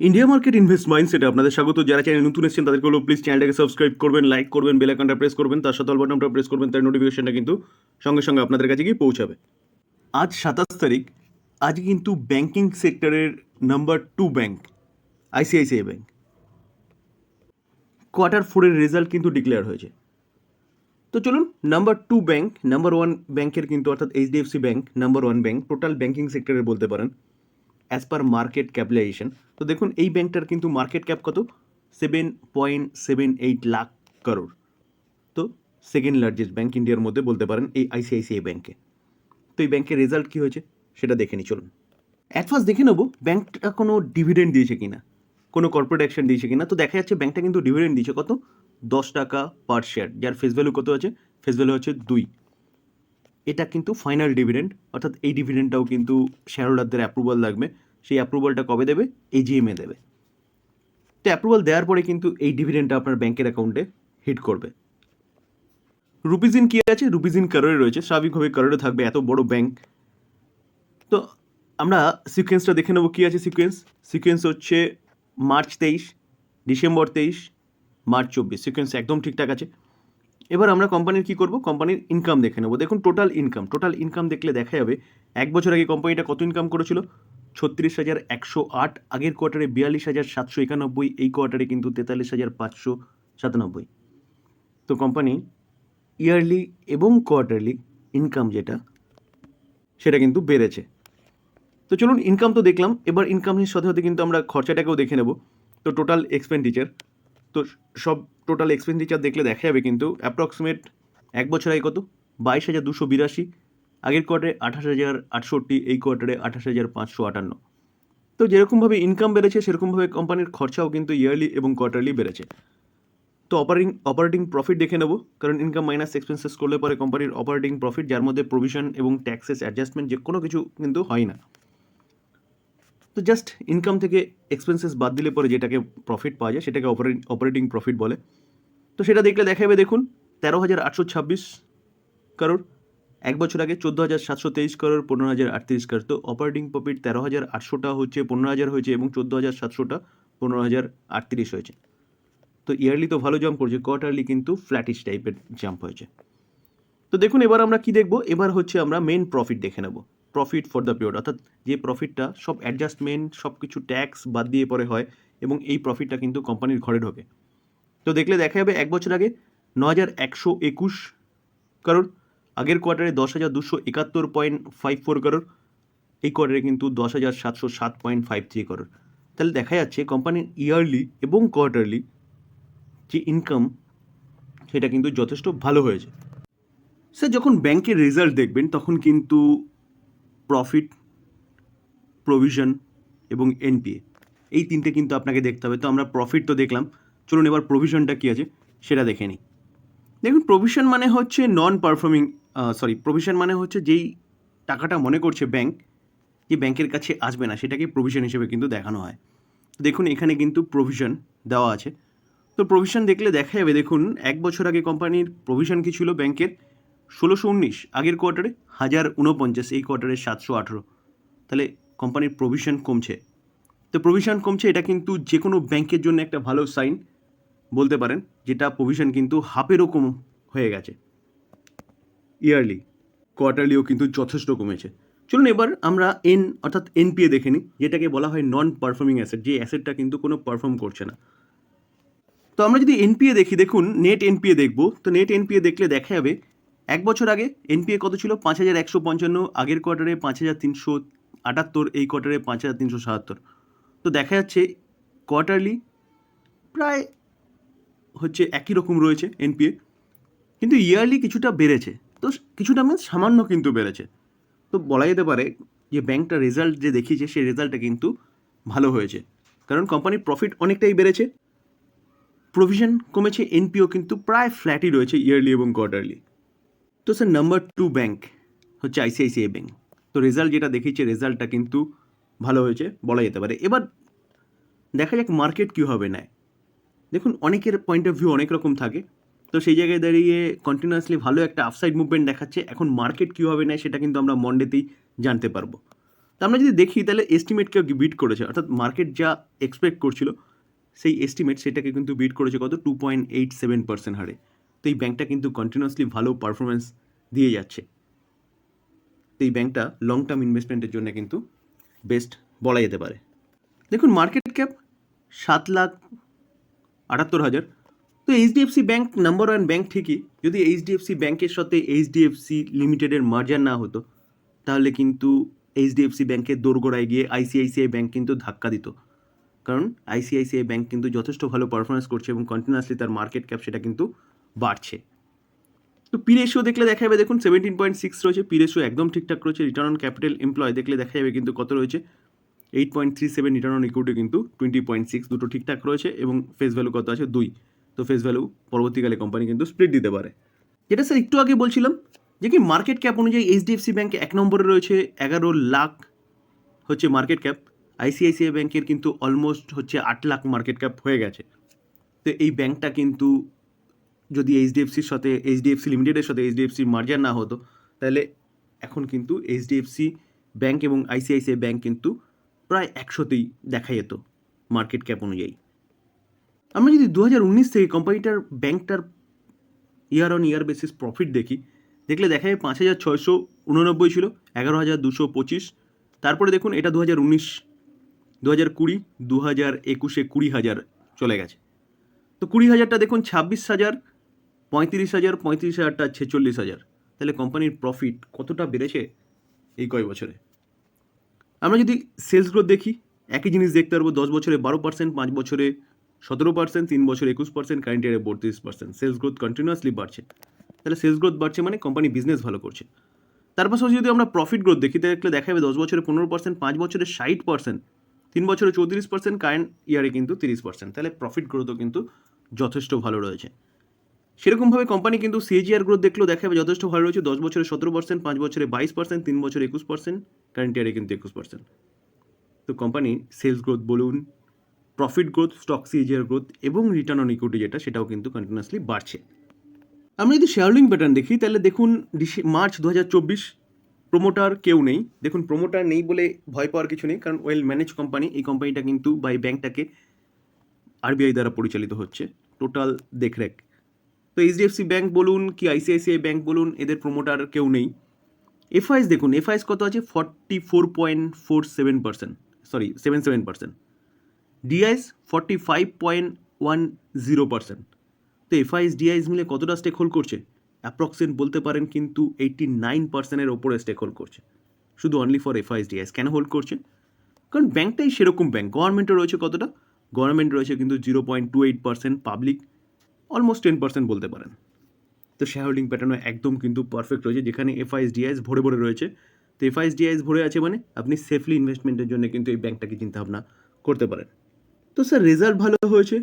India market invest মাইন্ডসেটে আপনাদের স্বাগত। যারা চ্যানেল নতুন এসেছেন, তাদেরকে হলো প্লিজ চ্যানেলটাকে সাবস্ক্রাইব করবেন লাইক করবেন বেল আইকনটা প্রেস করবেন, তার সাথে বাটনটা প্রেস করবেন, তার নোটিফিকেশনটা কিন্তু সঙ্গে সঙ্গে আপনাদের কাছে গিয়ে পৌঁছাবে। আজ সাতাশ তারিখ, আজ কিন্তু ব্যাংকিং সেক্টরের number two bank ICICI bank quarter ফোরের রেজাল্ট কিন্তু ডিক্লেয়ার হয়েছে। তো চলুন number two bank number one ব্যাংকের কিন্তু অর্থাৎ HDFC bank number one bank total banking সেক্টরের বলতে পারেন। অ্যাজ পার মার্কেট ক্যাপিটালাইজেশন তো দেখুন, এই ব্যাংকটার কিন্তু মার্কেট ক্যাপ কত? Seven point seven eight lakh crore তো সেকেন্ড লার্জেস্ট ব্যাংক ইন্ডিয়ার মধ্যে বলতে পারেন এই আইসিআইসিআই ব্যাঙ্কে তো এই ব্যাংকের রেজাল্ট কী হয়েছে? সেটা দেখে নিই, চলুন। অ্যাট ফার্স্ট দেখে নেব ব্যাংকটা কোনো ডিভিডেন্ড দিয়েছে কিনা। কোনো কর্পোরেট অ্যাকশন দিয়েছে কিনা। তো দেখা যাচ্ছে ব্যাংকটা কিন্তু ডিভিডেন্ড দিয়েছে কত? দশ টাকা পার শেয়ার যার ফেস ভ্যালু কত আছে? ফেস ভ্যালু হচ্ছে দুই। এটা কিন্তু ফাইনাল ডিভিডেন্ড অর্থাৎ এই ডিভিডেন্ডটাও কিন্তু শেয়ার হোল্ডারদের অ্যাপ্রুভাল লাগবে। সেই অ্যাপ্রুভালটা কবে দেবে? এজিএমে দেবে। তো অ্যাপ্রুভাল দেওয়ার পরে কিন্তু এই ডিভিডেন্ডটা আপনার ব্যাংকের অ্যাকাউন্টে হিট করবে। রুপিজিন কী আছে? রুপিজিন কারোরে রয়েছে। স্বাভাবিকভাবে কারোরে থাকবে এত বড় ব্যাংক তো আমরা সিকোয়েন্সটা দেখে নেব কী আছে সিকোয়েন্স সিকোয়েন্স হচ্ছে মার্চ তেইশ ডিসেম্বর তেইশ মার্চ চব্বিশ। সিকোয়েন্স একদম ঠিকঠাক আছে। এবার আমরা কোম্পানির কী করব? কোম্পানির ইনকাম দেখে নেব। দেখুন টোটাল ইনকাম টোটাল ইনকাম দেখলে দেখা যাবে এক বছর আগে কোম্পানিটা কত ইনকাম করেছিল? ছত্রিশ হাজার একশো আট, আগের কোয়ার্টারে বিয়াল্লিশ হাজার সাতশো একানব্বই, এই কোয়ার্টারে কিন্তু তেতাল্লিশ হাজার পাঁচশো সাতানব্বই। তো কোম্পানি ইয়ারলি এবং কোয়ার্টারলি ইনকাম যেটা, সেটা কিন্তু বেড়েছে। তো চলুন ইনকাম তো দেখলাম, এবার ইনকামের সাথে সাথে কিন্তু আমরা খরচাটাকেও দেখে নেব। তো টোটাল এক্সপেন্ডিচার তো সব টোটাল এক্সপেন্ডিচার দেখলে দেখা যাবে কিন্তু অ্যাপ্রক্সিমেট এক বছর আগে কত? বাইশ হাজার দুশো বিরাশি, আগের কোয়ার্টারে আঠাশ হাজার আটষট্টি, এই কোয়ার্টারে আঠাশ হাজার পাঁচশো আটান্ন। তো যেরকমভাবে ইনকাম বেড়েছে, সেরকমভাবে কোম্পানির খরচাও কিন্তু ইয়ারলি এবং কোয়ার্টারলি বেড়েছে। তো অপারেটিং অপারেটিং প্রফিট দেখে নেব, কারণ ইনকাম মাইনাস এক্সপেন্সেস করলে পরে কোম্পানির অপারেটিং প্রফিট যার মধ্যে প্রভিশন এবং ট্যাক্সেস অ্যাডজাস্টমেন্ট যে কোনো কিছু কিন্তু হয় না। তো জাস্ট ইনকাম থেকে এক্সপেন্সেস বাদ দিলে পরে যেটাকে প্রফিট পাওয়া যায়, সেটাকে অপারেটিং অপারেটিং প্রফিট বলে। তো সেটা দেখলে দেখা যাবে দেখুন, তেরো হাজার আটশো ছাব্বিশ কারোর এক বছর আগে চোদ্দ হাজার সাতশো তেইশ করোড় পনেরো হাজার আটত্রিশ কার তো অপারেটিং প্রফিট তেরো হাজার আটশোটা হচ্ছে পনেরো হাজার হয়েছে এবং চোদ্দ হাজার সাতশোটা পনেরো হাজার আটত্রিশ হয়েছে। তো ইয়ারলি তো ভালো জাম্প করছে কোয়ার্টারলি কিন্তু ফ্ল্যাটিশ টাইপের জাম্প হয়েছে। তো দেখুন, এবার আমরা কি দেখব? এবার হচ্ছে আমরা মেন প্রফিট দেখে নেব। প্রফিট ফর দ্য পিরিয়ড অর্থাৎ যে প্রফিটটা সব অ্যাডজাস্টমেন্ট সব কিছু ট্যাক্স বাদ দিয়ে পরে হয় এবং এই প্রফিটটা কিন্তু কোম্পানির ঘরে ঢোকে। তো দেখলে দেখা যাবে এক বছর আগে ন হাজার একশো একুশ কারোর আগের কোয়ার্টারে দশ হাজার দুশো একাত্তর পয়েন্ট ফাইভ ফোর করোড় এই কোয়ার্টারে কিন্তু দশ হাজার সাতশো সাত পয়েন্ট ফাইভ থ্রি করোড় তাহলে দেখা যাচ্ছে কোম্পানির ইয়ারলি এবং কোয়ার্টারলি যে ইনকাম সেটা কিন্তু যথেষ্ট ভালো হয়েছে। স্যার যখন ব্যাংকের রেজাল্ট দেখবেন, তখন কিন্তু প্রফিট প্রভিশন এবং এনপিএ এই তিনটে কিন্তু আপনাকে দেখতে হবে। তো আমরা প্রফিট তো দেখলাম। চলুন এবার প্রভিশনটা কী আছে সেটা দেখে নিই। দেখুন প্রভিশন মানে হচ্ছে নন পারফর্মিং সরি প্রভিশন মানে হচ্ছে যেই টাকাটা মনে করছে ব্যাংক যে ব্যাংকের কাছে আসবে না, সেটাকে প্রভিশন হিসেবে কিন্তু দেখানো হয়। দেখুন, এখানে কিন্তু প্রভিশন দেওয়া আছে। তো প্রভিশন দেখলে দেখা যাবে, দেখুন, এক বছর আগে কোম্পানির প্রভিশন কী ছিল ব্যাংকের? ষোলোশো উনিশ আগের কোয়ার্টারে হাজার উনপঞ্চাশ এই কোয়ার্টারে সাতশো আঠেরো। তাহলে কোম্পানির প্রভিশন কমছে। তো প্রভিশন কমছে, এটা কিন্তু যে কোনো ব্যাংকের জন্য একটা ভালো সাইন বলতে পারেন, যেটা প্রভিশন কিন্তু হাফেরও কম হয়ে গেছে। ইয়ারলি কোয়ার্টারলিও কিন্তু যথেষ্ট কমেছে। চলুন এবার আমরা এন অর্থাৎ এনপিএ দেখে নিই, যেটাকে বলা হয় নন পারফর্মিং অ্যাসেট যে অ্যাসেটটা কিন্তু কোনো পারফর্ম করছে না। তো আমরা যদি এনপিএ দেখি, দেখুন নেট এনপিএ দেখব। তো নেট এনপিএ দেখলে দেখা যাবে এক বছর আগে এনপিএ কত ছিল? পাঁচ হাজার একশো পঞ্চান্ন, আগের কোয়ার্টারে পাঁচ হাজার তিনশো আটাত্তর, এই কোয়ার্টারে পাঁচ হাজার তিনশো সাতাত্তর। তো দেখা যাচ্ছে কোয়ার্টারলি প্রায় হচ্ছে একই রকম রয়েছে এনপিএ কিন্তু ইয়ারলি কিছুটা বেড়েছে। তো কিছুটা মিনস সামান্য কিন্তু বেড়েছে। তো বলা যেতে পারে যে ব্যাংকটা রেজাল্ট যে দেখিয়েছে, সেই রেজাল্টটা কিন্তু ভালো হয়েছে। কারণ কোম্পানির প্রফিট অনেকটাই বেড়েছে। প্রভিশন কমেছে এনপিও কিন্তু প্রায় ফ্ল্যাটই রয়েছে ইয়ারলি এবং কোয়ার্টারলি তো স্যার নাম্বার টু ব্যাংক হচ্ছে আইসিআইসিআই ব্যাঙ্ক তো রেজাল্ট যেটা দেখিয়েছে রেজাল্টটা কিন্তু ভালো হয়েছে, বলা যেতে পারে। এবার দেখা যাক মার্কেট কীভাবে নেয়। দেখুন, অনেকের পয়েন্ট অফ ভিউ অনেক রকম থাকে। তো সেই জায়গায় দাঁড়িয়ে কন্টিনিউয়াসলি ভালো একটা আফসাইড মুভমেন্ট দেখাচ্ছে। এখন মার্কেট কীভাবে নেয়, সেটা কিন্তু আমরা মন্ডেতেই জানতে পারব। তা আমরা যদি দেখি, তাহলে এস্টিমেটকে বিট করেছে। অর্থাৎ মার্কেট যা এক্সপেক্ট করছিল, সেই এস্টিমেট সেটাকে কিন্তু বিট করেছে কত? Two point eight seven percent হারে। তো এই ব্যাংকটা কিন্তু কন্টিনিউয়াসলি ভালো পারফরমেন্স দিয়ে যাচ্ছে। তো এই ব্যাংকটা লং টার্ম ইনভেস্টমেন্টের জন্য কিন্তু বেস্ট বলা যেতে পারে। দেখুন মার্কেট ক্যাপ সাত লাখ আটাত্তর হাজার। তো HDFC bank number one bank ঠিকই। যদি এইচডিএফসি ব্যাংকের সাথে এইচডিএফসি লিমিটেডের মার্জার না হতো, তাহলে কিন্তু এইচডিএফসি ব্যাংকের দোরগোড়ায় গিয়ে আইসিআইসিআই ব্যাংক কিন্তু ধাক্কা দিত। কারণ আইসিআইসিআই ব্যাংক কিন্তু যথেষ্ট ভালো পারফরমেন্স করছে এবং কন্টিনিউয়াসলি তার মার্কেট ক্যাপ সেটা কিন্তু বাড়ছে। তো পি রেশিও দেখলে দেখা যাবে, দেখুন সেভেন্টিন পয়েন্ট সিক্স রয়েছে পি রেশিও একদম ঠিকঠাক রয়েছে রিটার্ন অন ক্যাপিটাল এমপ্লয় দেখলে দেখা যাবে কিন্তু কত রয়েছে? Eight point three seven return on equity কিন্তু টোয়েন্টি পয়েন্ট সিক্স দুটো ঠিকঠাক রয়েছে এবং ফেস ভ্যালু কত আছে? দুই। তো ফেস ভ্যালু পরবর্তীকালে কোম্পানি কিন্তু স্প্লিট দিতে পারে। যেটা স্যার একটু আগে বলছিলাম যে কি মার্কেট ক্যাপ অনুযায়ী এইচডিএফসি ব্যাংকে এক নম্বরে রয়েছে এগারো লাখ হচ্ছে মার্কেট ক্যাপ আইসিআইসিআই ব্যাংকের কিন্তু অলমোস্ট হচ্ছে আট লাখ মার্কেট ক্যাপ হয়ে গেছে। তো এই ব্যাংকটা কিন্তু যদি এইচডিএফসির সাথে এইচডিএফসি লিমিটেডের সাথে এইচডিএফসির মার্জার না হতো, তাহলে এখন কিন্তু এইচডিএফসি ব্যাংক এবং আইসিআইসিআই ব্যাংক কিন্তু প্রায় একশোতেই দেখা যেত মার্কেট ক্যাপ অনুযায়ী। আমরা যদি দু হাজার উনিশ থেকে কোম্পানিটার ব্যাংকটার year on year basis profit দেখি, দেখলে দেখা যায় পাঁচ হাজার ছয়শো উননব্বই ছিল, এগারো হাজার দুশো পঁচিশ, তারপরে দেখুন এটা দু হাজার উনিশ দু হাজার কুড়ি দু হাজার একুশে কুড়ি হাজার চলে গেছে। তো কুড়ি হাজারটা দেখুন ছাব্বিশ হাজার পঁয়ত্রিশ হাজার, পঁয়ত্রিশ হাজারটা, ছেচল্লিশ হাজার। তাহলে কোম্পানির প্রফিট কতটা বেড়েছে এই কয় বছরে? আমরা যদি সেলস গ্রোথ দেখি, একই জিনিস দেখতে পারব, দশ বছরে বারো পার্সেন্ট পাঁচ বছরে সতেরো পার্সেন্ট তিন বছরে একুশ পার্সেন্ট কারেন্ট ইয়ারে বত্রিশ পার্সেন্ট সেলস গ্রোথ কন্টিনিউয়াসলি বাড়ছে। তাহলে সেলস গ্রোথ বাড়ছে মানে কোম্পানি বিজনেস ভালো করছে। তার পাশাপাশি যদি আমরা প্রফিট গ্রোথ দেখি দেখলে দেখা যাবে দশ বছরে পনেরো পার্সেন্ট পাঁচ বছরে ষাট পার্সেন্ট তিন বছরে চৌত্রিশ পার্সেন্ট কারেন্ট ইয়ারে কিন্তু তিরিশ পার্সেন্ট তাহলে প্রফিট গ্রোথও কিন্তু যথেষ্ট ভালো রয়েছে। সেরকমভাবে কোম্পানি কিন্তু সিএজিআর গ্রোথ দেখলেও দেখা যাবে যথেষ্ট ভালো রয়েছে, দশ বছরে সতেরো পার্সেন্ট পাঁচ বছরে বাইশ পার্সেন্ট তিন বছরে একুশ পার্সেন্ট কারেন্ট ইয়ারে কিন্তু একুশ পার্সেন্ট তো কোম্পানি সেলস গ্রোথ বলুন profit growth stock CAGR growth এবং রিটার্ন অন ইকুইটি যেটা, সেটাও কিন্তু কন্টিনিউয়াসলি বাড়ছে। আমরা যদি শেয়ারলিং প্যাটার্ন দেখি, তাহলে দেখুন মার্চ দু হাজার চব্বিশ প্রোমোটার কেউ নেই। দেখুন প্রোমোটার নেই বলে ভয় পাওয়ার কিছু নেই, কারণ ওয়েল ম্যানেজ কোম্পানি এই কোম্পানিটা কিন্তু বা এই ব্যাংকটাকে আরবিআই দ্বারা পরিচালিত হচ্ছে। টোটাল দেখরেখ। তো এইচডিএফসি ব্যাঙ্ক বলুন কি আইসিআইসিআই ব্যাঙ্ক বলুন, এদের প্রোমোটার কেউ নেই। এফআইএস দেখুন এফআইএস কত আছে? Forty four point four seven percent sorry seven seven percent DIIs forty five point one zero percent তো এফআইএস ডিআইএস মিলে কতটা স্টেক হোল্ড করছে? অ্যাপ্রক্সিমেট বলতে পারেন কিন্তু এইটটি নাইন পার্সেন্টের ওপরে স্টেক হোল্ড করছে। শুধু অনলি ফর এফআইএস ডিআইএস কেন হোল্ড করছে? কারণ ব্যাঙ্কটাই সেরকম ব্যাঙ্ক গভর্নমেন্টের রয়েছে কতটা? গভর্নমেন্ট রয়েছে কিন্তু zero point two eight percent public almost ten percent বলতে পারেন। তো শেয়ার হোল্ডিং প্যাটার্নও একদম কিন্তু পারফেক্ট রয়েছে, যেখানে এফআইএস ডিআইএস ভরে ভরে রয়েছে। তো এফআইএস ডিআইএস ভরে আছে মানে আপনি সেফলি ইনভেস্টমেন্টের জন্য কিন্তু এই ব্যাংকটাকে চিন্তাভাবনা করতে পারেন। তো স্যার রেজাল্ট ভালো হয়েছে।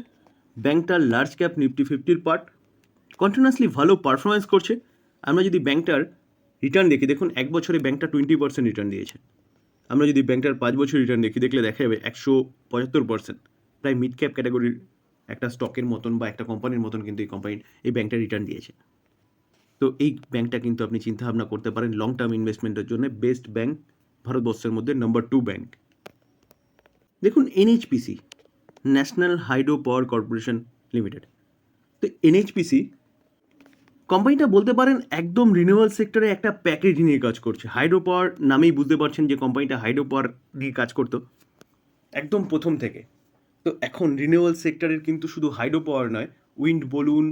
ব্যাংকটার লার্জ ক্যাপ নিফটি ফিফটির পার্ট কন্টিনিউয়াসলি ভালো পারফরমেন্স করছে। আমরা যদি ব্যাংকটার রিটার্ন দেখি, দেখুন এক বছরে ব্যাংকটা টোয়েন্টি পার্সেন্ট রিটার্ন দিয়েছে। আমরা যদি ব্যাংকটার পাঁচ বছর রিটার্ন দেখি, দেখলে দেখা যাবে একশো পঁচাত্তর পার্সেন্ট প্রায় মিড ক্যাপ ক্যাটাগরির একটা স্টকের মতন বা একটা কোম্পানির মতন কিন্তু এই কোম্পানি এই ব্যাংকটা রিটার্ন দিয়েছে। তো এই ব্যাংকটা কিন্তু আপনি চিন্তাভাবনা করতে পারেন লং টার্ম ইনভেস্টমেন্টের জন্য বেস্ট ব্যাংক ভারতবর্ষের মধ্যে নাম্বার টু ব্যাংক দেখুন NHPC national hydro power corporation limited তো এনএইচপিসি কোম্পানিটা বলতে পারেন একদম রিনিউয়াল সেক্টরে একটা প্যাকেজ নিয়ে কাজ করছে। হাইড্রো পাওয়ার নামেই বুঝতে পারছেন যে কোম্পানিটা হাইড্রো পাওয়ার নিয়ে কাজ করতো। একদম প্রথম থেকে। তো এখন রিনিউয়াল সেক্টরের কিন্তু শুধু হাইড্রো পাওয়ার নয় উইন্ড বলুন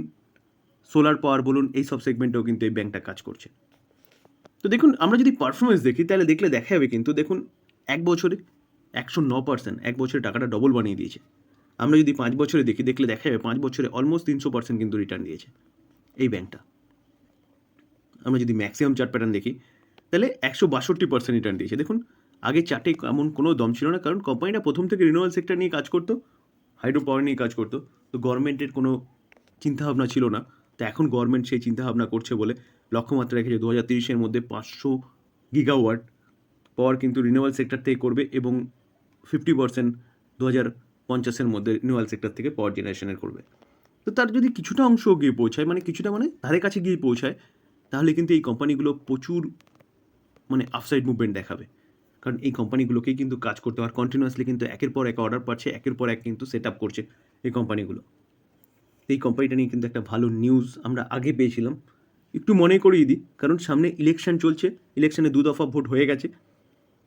সোলার পাওয়ার বলুন, এই সব সেগমেন্টেও কিন্তু এই ব্যাংকটা কাজ করছে। তো দেখুন, আমরা যদি পারফরমেন্স দেখি, তাহলে দেখলে দেখা যাবে কিন্তু দেখুন, এক বছরে একশো ন পার্সেন্ট এক বছরে টাকাটা ডবল বানিয়ে দিয়েছে। আমরা যদি পাঁচ বছরে দেখি, দেখলে দেখা যাবে পাঁচ বছরে অলমোস্ট তিনশো পার্সেন্ট কিন্তু রিটার্ন দিয়েছে এই ব্যাংকটা আমরা যদি ম্যাক্সিমাম চার্ট প্যাটার্ন দেখি, তাহলে একশো বাষট্টি পার্সেন্ট রিটার্ন দিয়েছে। দেখুন আগে চার্টে এমন কোনো দম ছিল না, কারণ কোম্পানিটা প্রথম থেকে রিনিউয়াল সেক্টর নিয়ে কাজ করতো হাইড্রো পাওয়ার নিয়ে কাজ করতো, তো গভর্নমেন্টের কোনো চিন্তাভাবনা ছিল না। তো এখন গভর্নমেন্ট সেই চিন্তাভাবনা করছে বলে লক্ষ্যমাত্রা রেখেছে দু হাজার তিরিশের মধ্যে পাঁচশো গিগাওয়াট পাওয়ার কিন্তু রিনিউয়াল সেক্টর থেকে করবে এবং ফিফটি পার্সেন্ট দু হাজার পঞ্চাশের মধ্যে রিনিউয়াল সেক্টর থেকে পাওয়ার জেনারেশনের করবে। তো তার যদি কিছুটা অংশ গিয়ে পৌঁছায় মানে কিছুটা মানে ধারে কাছে গিয়ে পৌঁছায়, তাহলে কিন্তু এই কোম্পানিগুলো প্রচুর মানে আফসাইড মুভমেন্ট দেখাবে। কারণ এই কোম্পানিগুলোকেই কিন্তু কাজ করতে হয় কন্টিনিউয়াসলি কিন্তু একের পর এক অর্ডার পাচ্ছে, একের পর এক কিন্তু সেট আপ করছে এই কোম্পানিগুলো। এই কোম্পানিটা নিয়ে কিন্তু একটা ভালো নিউজ আমরা আগে পেয়েছিলাম। একটু মনে করিয়ে দিই, কারণ সামনে ইলেকশন চলছে ইলেকশনে দু দফা ভোট হয়ে গেছে।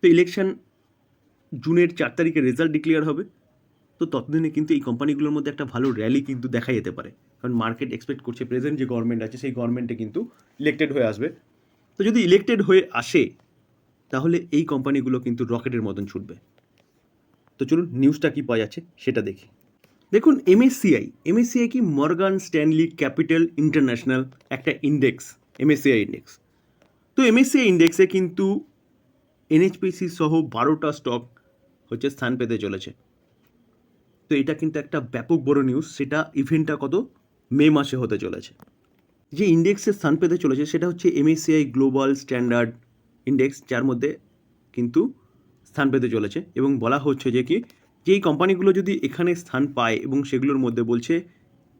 তো ইলেকশন জুনের চার তারিখে রেজাল্ট ডিক্লেয়ার হবে। তো ততদিনে কিন্তু এই কোম্পানিগুলোর মধ্যে একটা ভালো র্যালি কিন্তু দেখা যেতে পারে। কারণ মার্কেট এক্সপেক্ট করছে প্রেজেন্ট যে গভর্নমেন্ট আছে, সেই গভর্নমেন্টে কিন্তু ইলেক্টেড হয়ে আসবে। তো যদি ইলেক্টেড হয়ে আসে তাহলে এই কোম্পানিগুলো কিন্তু রকেটের মতন ছুটবে। তো চলুন নিউজটা কি পাওয়া যাচ্ছে সেটা দেখি। দেখুন এমএসসিআই এমএসসিআই কি মর্গান স্ট্যানলি ক্যাপিটাল ইন্টারন্যাশনাল একটা ইন্ডেক্স এমএসসিআই ইন্ডেক্স তো এমএসসিআই ইন্ডেক্সে কিন্তু এনএইচপিসি সহ বারোটা স্টক হচ্ছে স্থান পেতে চলেছে। তো এটা কিন্তু একটা ব্যাপক বড় নিউজ সেটা ইভেন্টটা কত? মে মাসে হতে চলেছে। যে ইন্ডেক্সে স্থান পেতে চলেছে, সেটা হচ্ছে এমএসসিআই গ্লোবাল স্ট্যান্ডার্ড ইন্ডেক্স যার মধ্যে কিন্তু স্থান পেতে চলেছে এবং বলা হচ্ছে যে কি যেই কোম্পানিগুলো যদি এখানে স্থান পায় এবং সেগুলোর মধ্যে বলছে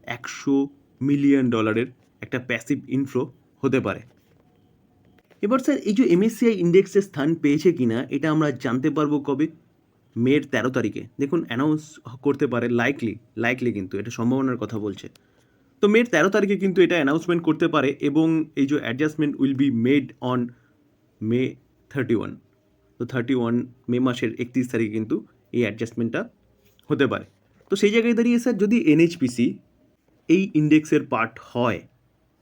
একশো মিলিয়ন ডলারের একটা প্যাসিভ ইনফ্লো হতে পারে। এবার স্যার এই যে এমএসসিআই ইন্ডেক্সে স্থান পেয়েছে কিনা, এটা আমরা জানতে পারব কবে? মের তেরো তারিখে। দেখুন অ্যানাউন্স করতে পারে লাইকলি লাইকলি কিন্তু, এটা সম্ভাবনার কথা বলছে। তো মের তেরো তারিখে কিন্তু এটা অ্যানাউন্সমেন্ট করতে পারে এবং এই যে adjustment will be made on May thirty one তো থার্টি ওয়ান মে মাসের একত্রিশ তারিখে কিন্তু এই অ্যাডজাস্টমেন্টটা হতে পারে। তো সেই জায়গায় দাঁড়িয়ে স্যার যদি এনএইচপিসি এই ইন্ডেক্সের পার্ট হয়,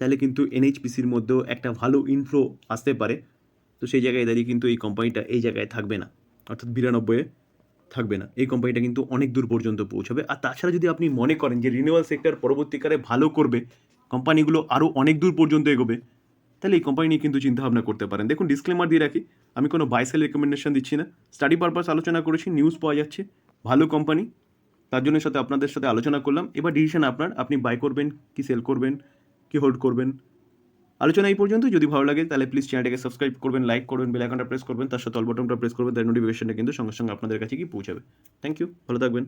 তাহলে কিন্তু এনএইচপিসির মধ্যেও একটা ভালো ইনফ্লো আসতে পারে। তো সেই জায়গায় দাঁড়িয়ে কিন্তু এই কোম্পানিটা এই জায়গায় থাকবে না। অর্থাৎ বিরানব্বইয়ে থাকবে না। এই কোম্পানিটা কিন্তু অনেক দূর পর্যন্ত পৌঁছাবে। আর তাছাড়া যদি আপনি মনে করেন যে রিনিউয়াল সেক্টর পরবর্তীকালে ভালো করবে কোম্পানিগুলো আরও অনেক দূর পর্যন্ত এগোবে তাহলে এই কোম্পানি নিয়ে কিন্তু চিন্তাভাবনা করতে পারেন। দেখুন ডিসক্লেমার দিয়ে রাখি, আমি কোনো বাইসেল রেকমেন্ডেশন দিচ্ছি না। স্টাডি পারপাস আলোচনা করেছি নিউজ পাওয়া যাচ্ছে, ভালো কোম্পানি তার জন্য সাথে আপনাদের সাথে আলোচনা করলাম। এবার ডিসিশন আপনার, আপনি বাই করবেন, কি সেল করবেন, কি হোল্ড করবেন। আলোচনা এই পর্যন্ত যদি ভালো লাগে, তাহলে প্লিজ চ্যানেলটাকে সাবস্ক্রাইব করবেন লাইক করবেন বেল আইকনটা প্রেস করবেন, তার সাথে অল বটনটা প্রেস করবেন, তার নোটিফিকেশনটা কিন্তু সঙ্গে সঙ্গে আপনাদের কাছে কি পৌঁছাবে। থ্যাংক ইউ ভালো থাকবেন।